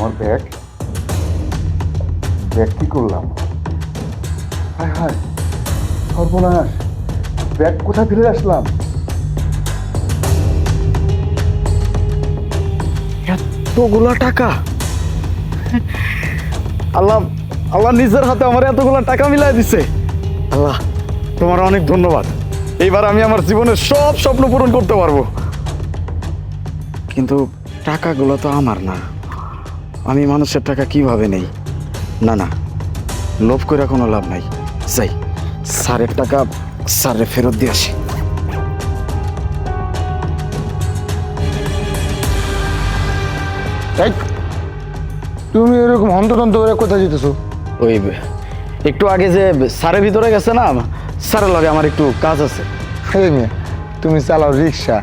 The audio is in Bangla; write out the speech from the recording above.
আমার ব্যাগ ব্যাগ কি করলাম? হায় হায়, সর্বনাশ ব্যাগ কোথায় ফেলে আসলাম? এতগুলা টাকা। আল্লাহ আল্লাহ নিজের হাতে আমার এতগুলা টাকা মিলাই দিছে। আল্লাহ, তোমার অনেক ধন্যবাদ। এইবার আমি আমার জীবনের সব স্বপ্ন পূরণ করতে পারব। কিন্তু টাকাগুলো তো আমার না। আমি মানুষের টাকা কীভাবে নেই? না না। লোভ করে কোনো লাভ নাই। যাই স্যারের টাকা স্যারে ফেরত দিয়ে আসি। তুমি এরকম হন্তদন্ত করে কোথায় যেতেছো? ওই একটু আগে যে স্যারের ভিতরে গেছে না স্যারের লগে আমার একটু কাজ আছে। তুমি চালাও রিক্সা।